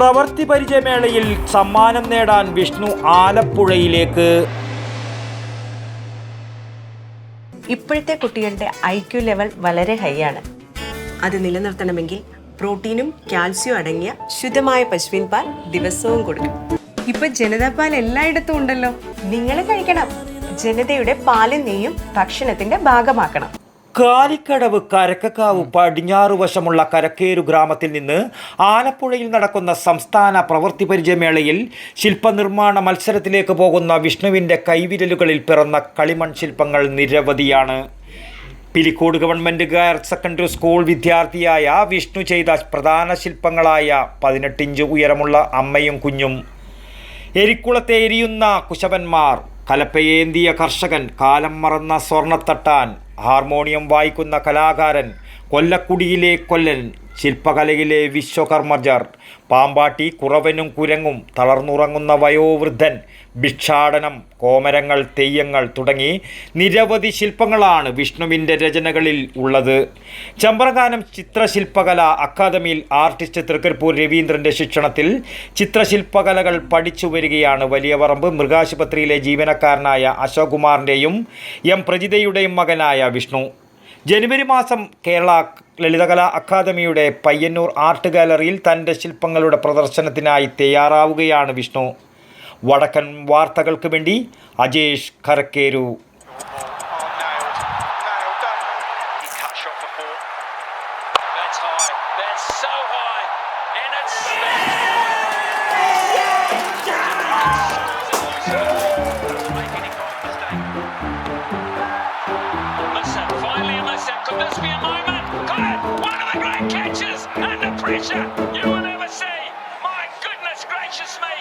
പ്രവൃത്തി പരിചയമേളയിൽ സമ്മാനം നേടാൻ വിഷ്ണു ആലപ്പുഴയിലേക്ക്. ഇപ്പോഴത്തെ കുട്ടികളുടെ ഐ ക്യു ലെവൽ വളരെ ഹൈ ആണ്. അത് നിലനിർത്തണമെങ്കിൽ പ്രോട്ടീനും കാൽസ്യവും അടങ്ങിയ ശുദ്ധമായ പശുവിൻ പാൽ ദിവസവും കൊടുക്കും ഇപ്പൊ ജനതാ പാൽ എല്ലായിടത്തും ഉണ്ടല്ലോ. നിങ്ങൾ കഴിക്കണം. ജനതയുടെ പാലും നെയ്യും ഭക്ഷണത്തിന്റെ ഭാഗമാക്കണം. കാലിക്കടവ് കരക്കക്കാവ് പടിഞ്ഞാറു വശമുള്ള കരക്കേരു ഗ്രാമത്തിൽ നിന്ന് ആലപ്പുഴയിൽ നടക്കുന്ന സംസ്ഥാന പ്രവൃത്തി പരിചയമേളയിൽ ശില്പനിർമ്മാണ മത്സരത്തിലേക്ക് പോകുന്ന വിഷ്ണുവിന്റെ കൈവിരലുകളിൽ പിറന്ന കളിമൺ ശില്പങ്ങൾ നിരവധിയാണ്. Pilicode government higher secondary school വിദ്യാർത്ഥിയായ വിഷ്ണു ചെയ്ത പ്രധാന ശില്പങ്ങളായ പതിനെട്ടിഞ്ച് ഉയരമുള്ള അമ്മയും കുഞ്ഞും. എരിക്കുളത്തെ എരിയുന്ന കുശവന്മാർ കലപ്പയേന്തിയ കർഷകൻ കാലം മറന്ന സ്വർണത്തട്ടാൻ ഹാർമോണിയം വായിക്കുന്ന കലാകാരൻ കൊല്ലക്കുടിയിലെ കൊല്ലൻ ശില്പകലയിലെ വിശ്വകർമ്മജർ പാമ്പാട്ടി കുറവനും കുരങ്ങും തളർന്നുറങ്ങുന്ന വയോവൃദ്ധൻ ഭിക്ഷാടനം കോമരങ്ങൾ തെയ്യങ്ങൾ തുടങ്ങി നിരവധി ശില്പങ്ങളാണ് വിഷ്ണുവിന്റെ രചനകളിൽ ഉള്ളത്. ചമ്പ്രകാനം ചിത്രശില്പകല അക്കാദമിയിൽ ആർട്ടിസ്റ്റ് തൃക്കരിപ്പൂർ രവീന്ദ്രന്റെ ശിക്ഷണത്തിൽ ചിത്രശില്പകലകൾ പഠിച്ചു വരികയാണ് വലിയവറമ്പ് മൃഗാശുപത്രിയിലെ ജീവനക്കാരനായ അശോക് കുമാറിന്റെയും എം പ്രജിതയുടെയും മകനായ വിഷ്ണു. ജനുവരി മാസം കേരള ലളിതകലാ അക്കാദമിയുടെ പയ്യന്നൂർ ആർട്ട് ഗാലറിയിൽ തന്റെ ശില്പങ്ങളുടെ പ്രദർശനത്തിനായി തയ്യാറാവുകയാണ് വിഷ്ണു വടക്കൻ വാർത്തകൾക്ക് വേണ്ടി Ajesh Karakkeru. That's so high. And it's Could this be a moment? Got it! One of the great catches! Under pressure! You will never see! My goodness gracious me!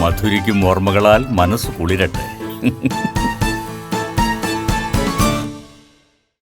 മധുരിക്കും ഓർമ്മകളാൽ മനസ്സ് കുളിരട്ടെ